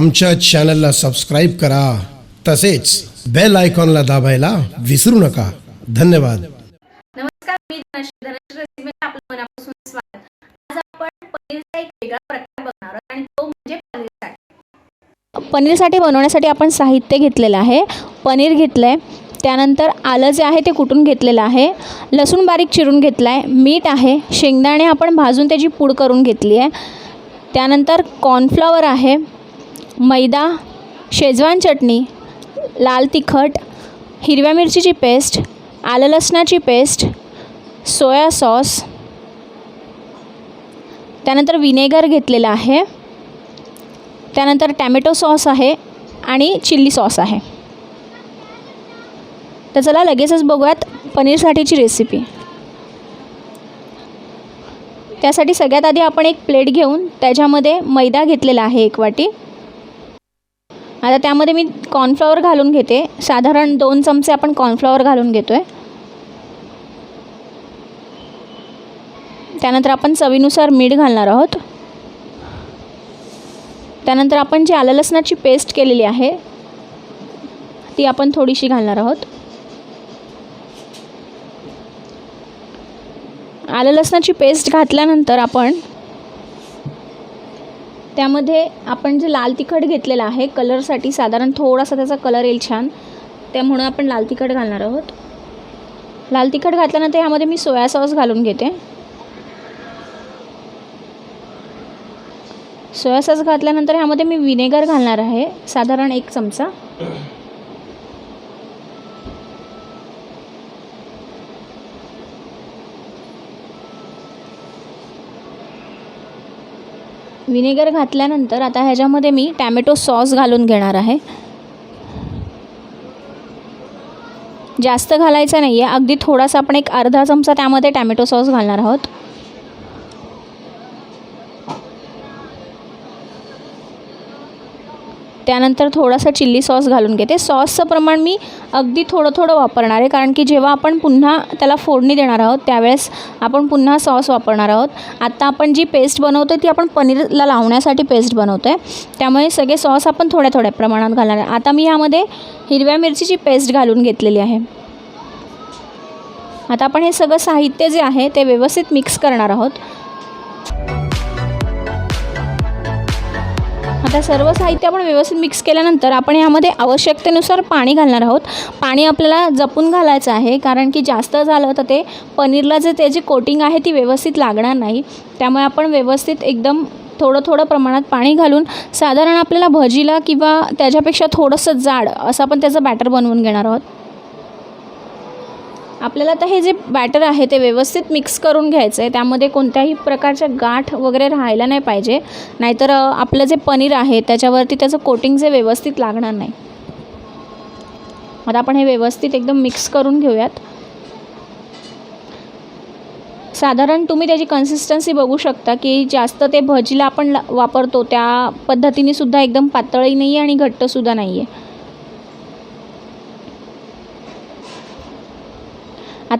आमच्या चॅनलला सबस्क्राईब करा. तसेच बेल आयकॉनला दाबायला विसरू नका. धन्यवाद. नमस्कार मी धनश्री. धनश्री रेसिपीमध्ये आपलं मनापासून स्वागत. आज आपण पनीरचा एक वेगळा प्रकार बघणार आहोत आणि तो म्हणजे पनीर चाट पनीरसाठी बनवण्यासाठी आपण साहित्य घेतलेलं आहे. पनीर घेतलं आहे त्यानंतर आलं जे आहे ते कुटून घेतलेलं आहे. लसूण बारीक चिरून घेतला आहे मीठ आहे. शेंगदाणे आपण भाजून त्याची पूड करून घेतली आहे. त्यानंतर कॉर्नफ्लॉवर आहे. मैदा शेजवान चटणी लाल तिखट हिरव्या मिरचीची पेस्ट आलं लसणाची पेस्ट सोया सॉस त्यानंतर विनेगर घेतलेलं आहे त्यानंतर टॅमॅटो सॉस आहे आणि चिल्ली सॉस आहे. तर चला लगेचच बघूयात पनीरसाठीची रेसिपी. त्यासाठी सगळ्यात आधी आपण एक प्लेट घेऊन त्याच्यामध्ये मैदा घेतलेला आहे एक वाटी. आता त्यामध्ये मी कॉर्नफ्लॉवर घालून घेते. साधारण दोन चमचे आपण कॉर्नफ्लॉवर घालून घेतो आहे त्यानंतर आपण चवीनुसार मीठ घालणार आहोत. त्यानंतर आपण जी आलं लसणाची पेस्ट केलेली आहे ती आपण थोडीशी घालणार आहोत. आलं लसणाची पेस्ट घातल्यानंतर आपण त्यामध्ये आपण जे लाल तिखट घेतलेलं आहे कलरसाठी साधारण थोडासा त्याचा कलर येईल छान. त्यामुळं आपण लाल तिखट घालणार आहोत. लाल तिखट घातल्यानंतर ह्यामध्ये मी सोया सॉस घालून घेते. सोया सॉस घातल्यानंतर ह्यामध्ये मी विनेगर घालणार आहे साधारण एक चमचा. विनेगर घातल्यानंतर आता ह्याच्यामध्ये मी टॅमॅटो सॉस घालून घेणार आहे. जास्त घालायचा नाही आहे अगदी थोडासा आपण एक अर्धा चमचा त्यामध्ये टॅमॅटो सॉस घालणार आहोत. त्यानंतर थोडासा चिल्ली सॉस घालून घेते. सॉसचं प्रमाण मी अगदी थोडं थोडं वापरणार आहे. कारण की जेव्हा आपण पुन्हा त्याला फोडणी देणार आहोत त्यावेळेस आपण पुन्हा सॉस वापरणार आहोत. आत्ता आपण जी पेस्ट बनवतो ती आपण पनीरला लावण्यासाठी पेस्ट बनवतो आहे त्यामुळे सगळे सॉस आपण थोड्या थोड्या प्रमाणात घालणार आहे. आता मी यामध्ये हिरव्या मिरचीची पेस्ट घालून घेतलेली आहे. आता आपण हे सगळं साहित्य जे आहे ते व्यवस्थित मिक्स करणार आहोत. आता सर्व साहित्य आपण व्यवस्थित मिक्स केल्यानंतर आपण यामध्ये आवश्यकतेनुसार पाणी घालणार आहोत. पाणी आपल्याला जपून घालायचं आहे कारण की जास्त झालं तर ते पनीरला जे त्याची कोटिंग आहे ती व्यवस्थित लागणार नाही. त्यामुळे आपण व्यवस्थित एकदम थोडं थोडं प्रमाणात पाणी घालून साधारण आपल्याला भजीला किंवा त्याच्यापेक्षा थोडंसं जाड असं आपण त्याचं बॅटर बनवून घेणार आहोत. आपल्याला आता हे जे बॅटर आहे ते व्यवस्थित मिक्स करून घ्यायचं आहे त्यामध्ये कोणत्याही प्रकारच्या गाठ वगैरे राहायला नाही पाहिजे. नाहीतर आपलं जे पनीर आहे त्याच्यावरती त्याचं कोटिंग जे व्यवस्थित लागणार नाही. आता आपण हे व्यवस्थित एकदम मिक्स करून घेऊयात. साधारण तुम्ही त्याची कन्सिस्टन्सी बघू शकता की जास्त ते भजीला आपण ला वापरतो. त्या पद्धतीने सुद्धा एकदम पातळही नाही आहे आणि घट्टसुद्धा नाही आहे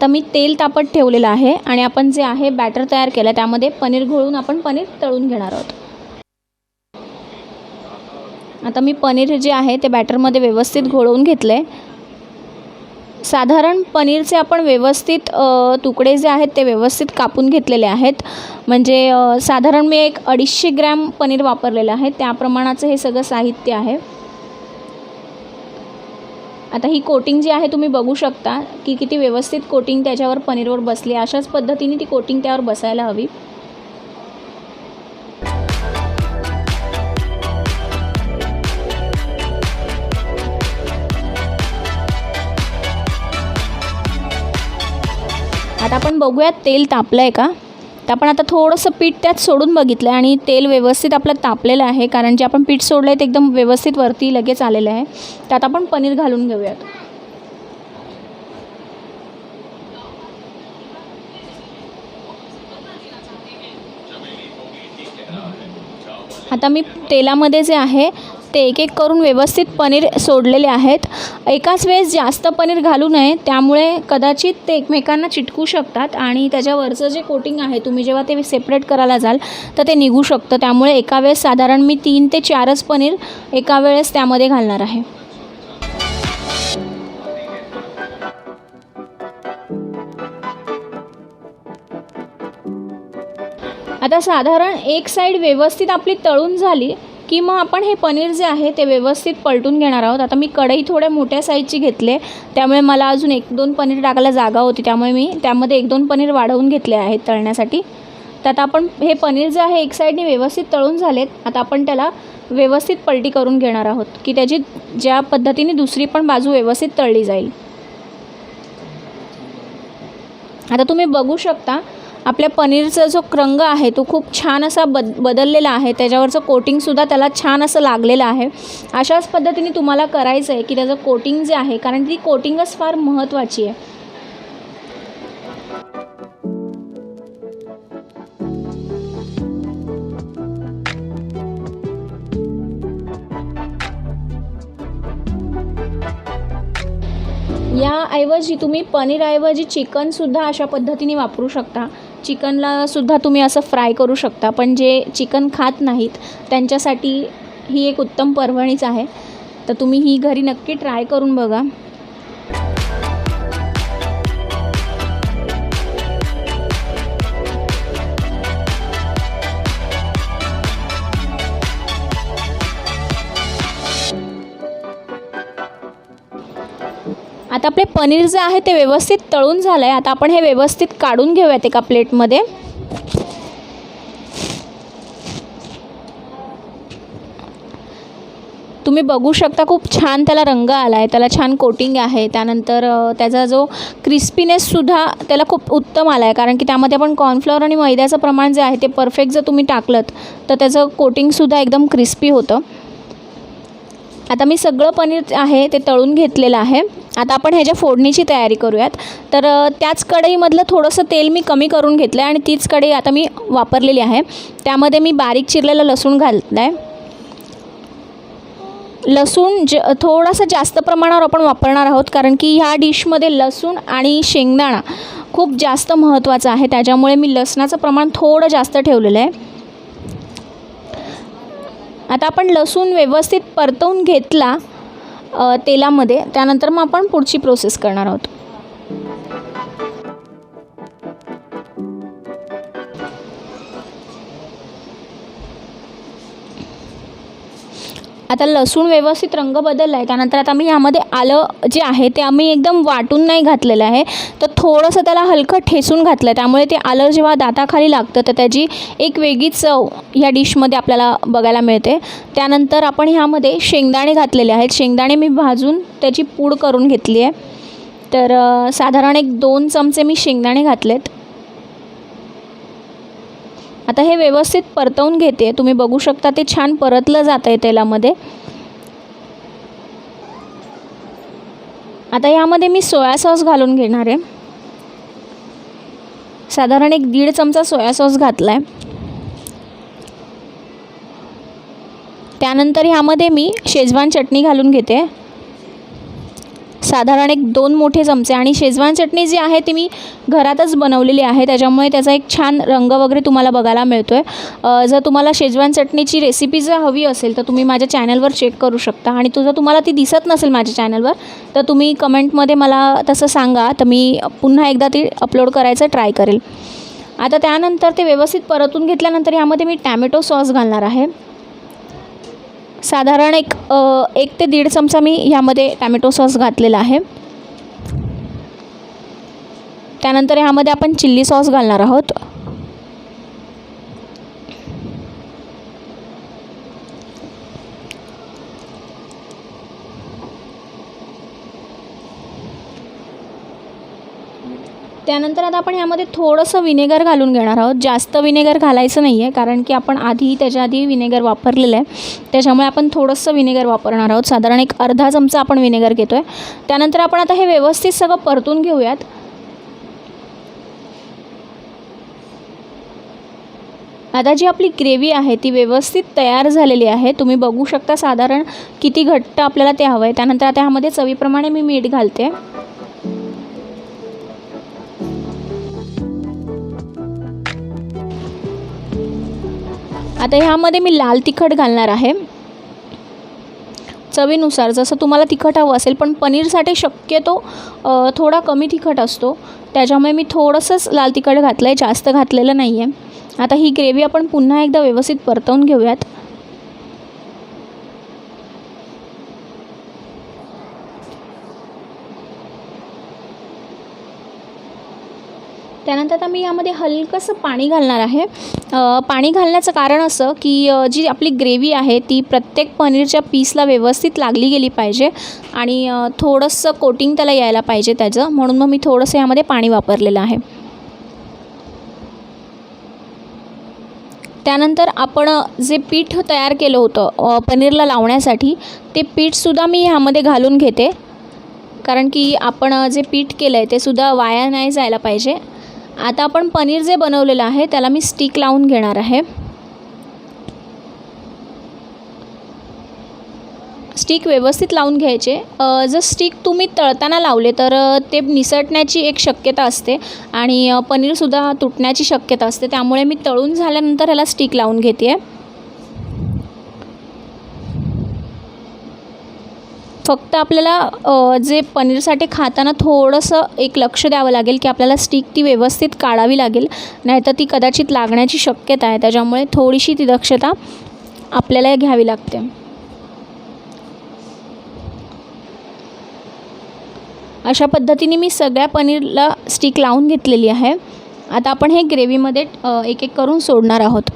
आता मी तेल तापत ठेवलेलं आहे आणि आपण जे आहे बॅटर तयार केलं त्यामध्ये पनीर घोळून आपण पनीर तळून घेणार आहोत. आता मी पनीर जे आहे ते बॅटरमध्ये व्यवस्थित घोळवून घेतलं आहे साधारण पनीरचे आपण व्यवस्थित तुकडे जे आहेत ते व्यवस्थित कापून घेतलेले आहेत. म्हणजे साधारण मी एक अडीचशे ग्रॅम पनीर वापरलेलं आहे. त्या प्रमाणाचं हे सगळं साहित्य आहे. आता ही कोटिंग जी आहे तुम्ही बघू शकता की किती व्यवस्थित कोटिंग त्याच्यावर पनीरवर बसली अशाच पद्धतीने ती कोटिंग त्यावर बसायला हवी. आता आपण बघूयात तेल तापलं आहे का? तर आपण आता थोडंसं पीठ त्यात सोडून बघितलं आहे आणि तेल व्यवस्थित आपलं तापलेलं आहे कारण जे आपण पीठ सोडलं आहे ते एकदम व्यवस्थित वरती लगेच आलेलं आहे. त्यात आपण पनीर घालून घेऊयात. आता मी तेलामध्ये जे आहे ते एक एक करून व्यवस्थित पनीर सोडलेले आहेत. एकाच वेळेस जास्त पनीर घालू नये त्यामुळे कदाचित ते एकमेकांना चिटकू शकतात आणि त्याच्यावरचं जे कोटिंग आहे तुम्ही जेव्हा ते सेपरेट करायला जाल तर ते निघू शकतं. त्यामुळे एका वेळेस साधारण मी तीन ते चारच पनीर एका वेळेस त्यामध्ये घालणार आहे. आता साधारण एक साईड व्यवस्थित आपली तळून झाली. की मग आपण हे पनीर जे आहे ते व्यवस्थित पलटून घेणार आहोत. आता मी कढई थोड्या मोठ्या साईजची घेतले त्यामुळे मला अजून एक दोन पनीर टाकायला जागा होती त्यामुळे मी त्यामध्ये एक दोन पनीर वाढवून घेतले आहेत तळण्यासाठी. तर आता आपण हे पनीर जे आहे एक साईडने व्यवस्थित तळून झालेत. आता आपण त्याला व्यवस्थित पलटी करून घेणार आहोत की त्याची ज्या पद्धतीने दुसरी पण बाजू व्यवस्थित तळली जाईल. आता तुम्ही बघू शकता आपल्या पनीरचा जो रंग आहे तो खूप छान असा बद बदललेला आहे. त्याच्यावरचं कोटिंगसुद्धा त्याला छान असं लागलेलं आहे. अशाच पद्धतीने तुम्हाला करायचं आहे की त्याचं कोटिंग जे आहे कारण ती कोटिंगच फार महत्त्वाची आहे. याऐवजी तुम्ही पनीरऐवजी चिकनसुद्धा अशा पद्धतीने वापरू शकता. चिकनला सुद्धा तुम्ही असं फ्राय करू शकता पण जे चिकन खात नाहीत त्यांच्यासाठी ही एक उत्तम पर्वणीच आहे. तर तुम्ही ही घरी नक्की ट्राय करून बघा. आता आपले पनीर जे आहे ते व्यवस्थित तळून झालं आहे आता आपण हे व्यवस्थित काढून घेऊयात एका प्लेटमध्ये. तुम्ही बघू शकता खूप छान त्याला रंग आला आहे त्याला छान कोटिंग आहे. त्यानंतर त्याचा जो क्रिस्पीनेससुद्धा त्याला खूप उत्तम आला आहे कारण की त्यामध्ये आपण कॉर्नफ्लॉवर आणि मैद्याचं प्रमाण जे आहे ते परफेक्ट जर तुम्ही टाकलं तर त्याचं कोटिंगसुद्धा एकदम क्रिस्पी होतं. आता मी सगळं पनीर आहे ते तळून घेतलेलं आहे. आता आपण ह्याच्या फोडणीची तयारी करूयात. तर त्याच कढईमधलं थोडंसं तेल मी कमी करून घेतलं आहे आणि तीच कढई आता मी वापरलेली आहे. त्यामध्ये मी बारीक चिरलेलं लसूण घातलं आहे लसूण ज थोडासा जास्त प्रमाणावर आपण वापरणार आहोत कारण की ह्या डिशमध्ये लसूण आणि शेंगदाणा खूप जास्त महत्त्वाचं आहे. त्याच्यामुळे मी लसणाचं प्रमाण थोडं जास्त ठेवलेलं आहे. आता आपण लसूण व्यवस्थित परतवून घेतला. तेलामध्ये. त्यानंतर मग आपण पुढची प्रोसेस करणार आहोत. आता लसूण व्यवस्थित रंग बदलला आहे त्यानंतर आता मी यामध्ये आलं जे आहे ते आम्ही एकदम वाटून नाही घातलेलं आहे. तर थोडंसं त्याला हलकं ठेसून घातलं आहे त्यामुळे ते आलं जेव्हा दाताखाली लागतं तर त्याची एक वेगळी चव ह्या डिशमध्ये आपल्याला बघायला मिळते. त्यानंतर आपण ह्यामध्ये शेंगदाणे घातलेले आहेत. शेंगदाणे मी भाजून त्याची पूड करून घेतली आहे तर साधारण एक दोन चमचे मी शेंगदाणे घातलेत. आता हे व्यवस्थित परतवून घेते. तुम्ही बघू शकता ते छान परतलं जात आहे तेलामध्ये. आता यामध्ये मी सोया सॉस घालून घेणार आहे. साधारण एक दीड चमचा सोया सॉस घातला आहे त्यानंतर ह्यामध्ये मी शेजवान चटणी घालून घेते. साधारण एक दोन मोठे चमचे आणि शेजवान चटणी जी आहे ती मी घरातच बनवलेली आहे. त्याच्यामुळे त्याचा एक छान रंग वगैरे तुम्हाला बघायला मिळतो आहे जर तुम्हाला शेजवान चटणीची रेसिपी जर हवी असेल तर तुम्ही माझ्या चॅनलवर चेक करू शकता. आणि तुझं तुम्हाला ती दिसत नसेल माझ्या चॅनलवर तर तुम्ही कमेंटमध्ये मला तसं सांगा तर मी पुन्हा एकदा ती अपलोड करायचं ट्राय करेल. आता त्यानंतर ते व्यवस्थित परतून घेतल्यानंतर ह्यामध्ये मी टॅमॅटो सॉस घालणार आहे. साधारण एक एक ते दीड चमचा मी ह्यामध्ये टॅमॅटो सॉस घातलेला आहे. त्यानंतर ह्यामध्ये आपण चिल्ली सॉस घालणार आहोत. त्यानंतर आता आपण ह्यामध्ये थोडंसं विनेगर घालून घेणार आहोत. जास्त विनेगर घालायचं नाही आहे कारण की आपण आधी त्याच्या आधी विनेगर वापरलेलं आहे. त्याच्यामुळे आपण थोडंसं विनेगर वापरणार आहोत. साधारण एक अर्धा चमचा आपण विनेगर घेतो आहे त्यानंतर आपण आता हे व्यवस्थित सगळं परतून घेऊयात. आता जी आपली ग्रेव्ही आहे ती व्यवस्थित तयार झालेली आहे. तुम्ही बघू शकता साधारण किती घट्ट आपल्याला ते हवं आहे त्यानंतर आता ह्यामध्ये चवीप्रमाणे मी मीठ घालते. आता ह्यामध्ये मी लाल तिखट घालणार आहे. चवीनुसार जसं तुम्हाला तिखट हवं असेल पण पनीरसाठी शक्यतो थोडा कमी तिखट असतो. त्याच्यामुळे मी थोडंसंच लाल तिखट घातलं आहे जास्त घातलेलं नाही आहे आता ही ग्रेव्ही आपण पुन्हा एकदा व्यवस्थित परतवून घेऊयात. त्यानंतर आता मी यामध्ये हलकंसं पाणी घालणार आहे. पाणी घालण्याचं कारण असं की जी आपली ग्रेव्ही आहे ती प्रत्येक पनीरच्या पीसला व्यवस्थित लागली गेली पाहिजे आणि थोडंसं कोटिंग त्याला यायला पाहिजे त्याचं. म्हणून मग मी थोडंसं यामध्ये पाणी वापरलेलं आहे. त्यानंतर आपण जे पीठ तयार केलं होतं पनीरला लावण्यासाठी ते पीठसुद्धा मी ह्यामध्ये घालून घेते. कारण की आपण जे पीठ केलं आहे ते सुद्धा वाया नाही जायला पाहिजे. आता आपण पनीर जे बनवलेलं आहे त्याला मी स्टिक लावून घेणार आहे. स्टिक व्यवस्थित लावून घ्यायचे. जर स्टिक तुम्ही तळताना लावले तर ते निसटण्याची एक शक्यता असते आणि पनीरसुद्धा तुटण्याची शक्यता असते. त्यामुळे मी तळून झाल्यानंतर ह्याला स्टिक लावून घेते आहे फक्त आपल्याला जे पनीरसाठी खाताना थोडंसं एक लक्ष द्यावं लागेल की आपल्याला स्टिक ती व्यवस्थित काढावी लागेल नाहीतर ती कदाचित लागण्याची शक्यता आहे. त्याच्यामुळे थोडीशी ती दक्षता आपल्याला घ्यावी लागते. अशा पद्धतीने मी सगळ्या पनीरला स्टिक लावून घेतलेली आहे. आता आपण हे ग्रेव्हीमध्ये एक एक करून सोडणार आहोत.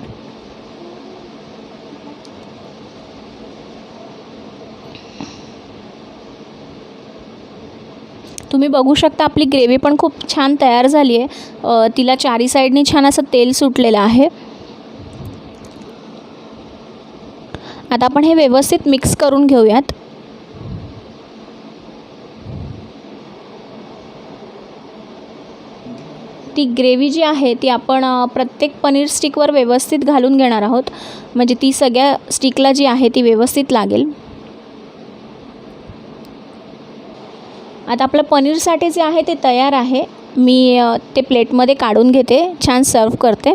तुम्ही बघू शकता आपली ग्रेव्ही पण खूप छान तयार झाली आहे. तिला चारी साईडनी छान असं तेल सुटलेलं आहे. आता आपण हे व्यवस्थित मिक्स करून घेऊयात. ती ग्रेव्ही जी आहे ती आपण प्रत्येक पनीर स्टिकवर व्यवस्थित घालून घेणार आहोत. म्हणजे ती सगळ्या स्टिकला जी आहे ती व्यवस्थित लागेल. आता आपलं पनीरसाठी जे आहे ते तयार आहे. मी ते प्लेटमध्ये काढून घेते. छान सर्व करते.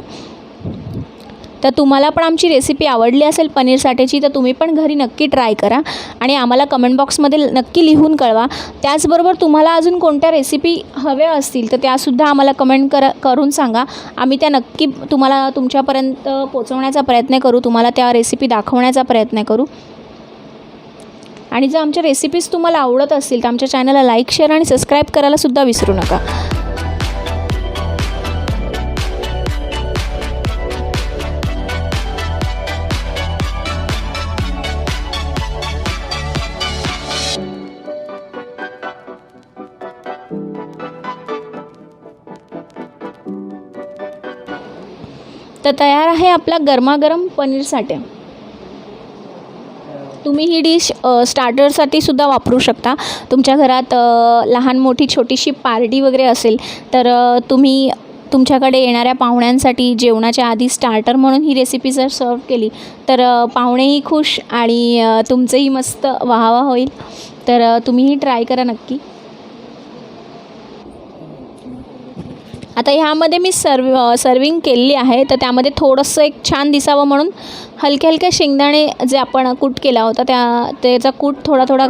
तर तुम्हाला पण आमची रेसिपी आवडली असेल पनीरसाठीची तर तुम्ही पण घरी नक्की ट्राय करा आणि आम्हाला कमेंट बॉक्समध्ये नक्की लिहून कळवा. त्याचबरोबर तुम्हाला अजून कोणत्या रेसिपी हव्या असतील तर त्यासुद्धा आम्हाला कमेंट कर करून सांगा. आम्ही त्या नक्की तुम्हाला तुमच्यापर्यंत पोचवण्याचा प्रयत्न करू तुम्हाला त्या रेसिपी दाखवण्याचा प्रयत्न करू. आणि जर आमच्या रेसिपीज तुम्हाला आवडत असतील तर आमच्या चॅनलला लाईक शेअर आणि सबस्क्राईब करायलासुद्धा विसरू नका. तर तयार आहे आपला गरमागरम पनीर साठ्या तुम्ही ही डिश स्टार्टरसाठी सुद्धा वापरू शकता. तुमच्या घरात लहान मोठी छोटीशी पार्टी वगैरे असेल तर तुम्ही तुमच्याकडे येणाऱ्या पाहुण्यांसाठी जेवणाच्या आधी स्टार्टर म्हणून ही रेसिपी जर सर्व केली तर पाहुणेही खुश आणि तुमचंही मस्त वाहवा होईल. तर तुम्हीही ट्राय करा नक्की. आता ह्यामध्ये मी सर्व सर्विंग केलेली आहे. तर त्यामध्ये थोडंसं एक छान दिसावं म्हणून हलके हलके शेंगदाणे जे आपण कूट केला होता त्या त्याचा कूट थोडा थोडा